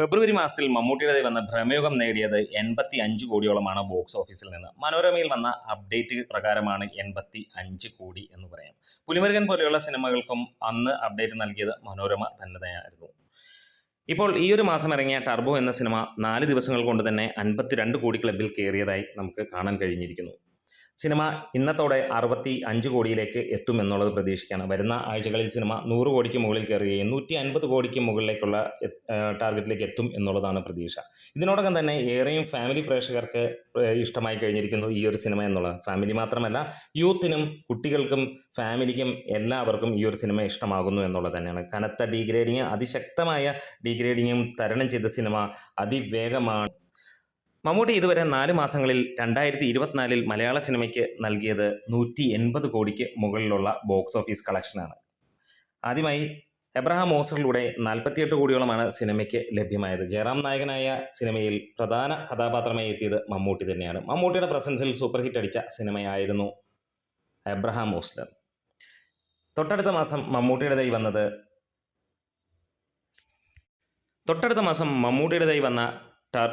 ഫെബ്രുവരി മാസത്തിൽ മമ്മൂട്ടിയുടെ വന്ന ഭ്രമയുഗം നേടിയത് എൺപത്തി അഞ്ച് കോടിയോളമാണ് ബോക്സ് ഓഫീസിൽ നിന്ന്. മനോരമയിൽ വന്ന അപ്ഡേറ്റ് പ്രകാരമാണ് എൺപത്തി അഞ്ച് കോടി എന്ന് പറയാം. പുലിമുരുകൻ പോലെയുള്ള സിനിമകൾക്കും അന്ന് അപ്ഡേറ്റ് നൽകിയത് മനോരമ തന്നെയായിരുന്നു. ഇപ്പോൾ ഈ ഒരു മാസം ഇറങ്ങിയ ടർബോ എന്ന സിനിമ നാല് ദിവസങ്ങൾ കൊണ്ട് തന്നെ അൻപത്തിരണ്ട് കോടി ക്ലബിൽ കയറിയതായി നമുക്ക് കാണാൻ കഴിഞ്ഞിരിക്കുന്നു. സിനിമ ഇന്നത്തോടെ അറുപത്തി അഞ്ച് കോടിയിലേക്ക് എത്തുമെന്നുള്ളത് പ്രതീക്ഷിക്കുകയാണ് വരുന്ന ആഴ്ചകളിൽ സിനിമ നൂറ് കോടിക്ക് മുകളിൽ കയറുകയും നൂറ്റി അൻപത് കോടിക്ക് മുകളിലേക്കുള്ള ടാർഗറ്റിലേക്ക് എത്തും എന്നുള്ളതാണ് പ്രതീക്ഷ. ഇതിനോടകം തന്നെ ഏറെയും ഫാമിലി പ്രേക്ഷകർക്ക് ഇഷ്ടമായി കഴിഞ്ഞിരിക്കുന്നു ഈ ഒരു സിനിമ എന്നുള്ളത്. ഫാമിലി മാത്രമല്ല യൂത്തിനും കുട്ടികൾക്കും ഫാമിലിക്കും എല്ലാവർക്കും ഈ ഒരു സിനിമ ഇഷ്ടമാകുന്നു എന്നുള്ളത് തന്നെയാണ്. കനത്ത ഡീഗ്രേഡിങ് അതിശക്തമായ ഡീഗ്രേഡിങ്ങും തരണം ചെയ്ത സിനിമ അതിവേഗമാണ്. മമ്മൂട്ടി ഇതുവരെ നാല് മാസങ്ങളിൽ രണ്ടായിരത്തി ഇരുപത്തിനാലിൽ മലയാള സിനിമയ്ക്ക് നൽകിയത് നൂറ്റി എൺപത് കോടിക്ക് മുകളിലുള്ള ബോക്സ് ഓഫീസ് കളക്ഷനാണ്. ആദ്യമായി എബ്രഹാം ഓസറിലൂടെ നാൽപ്പത്തിയെട്ട് കോടിയോളമാണ് സിനിമയ്ക്ക് ലഭ്യമായത്. ജയറാം നായകനായ സിനിമയിൽ പ്രധാന കഥാപാത്രമായി എത്തിയത് മമ്മൂട്ടി തന്നെയാണ്. മമ്മൂട്ടിയുടെ പ്രസൻസിൽ സൂപ്പർ ഹിറ്റ് അടിച്ച സിനിമയായിരുന്നു എബ്രഹാം ഓസ്ലർ തൊട്ടടുത്ത മാസം മമ്മൂട്ടിയുടേതായി വന്നത് തൊട്ടടുത്ത മാസം മമ്മൂട്ടിയുടേതായി വന്ന ടർ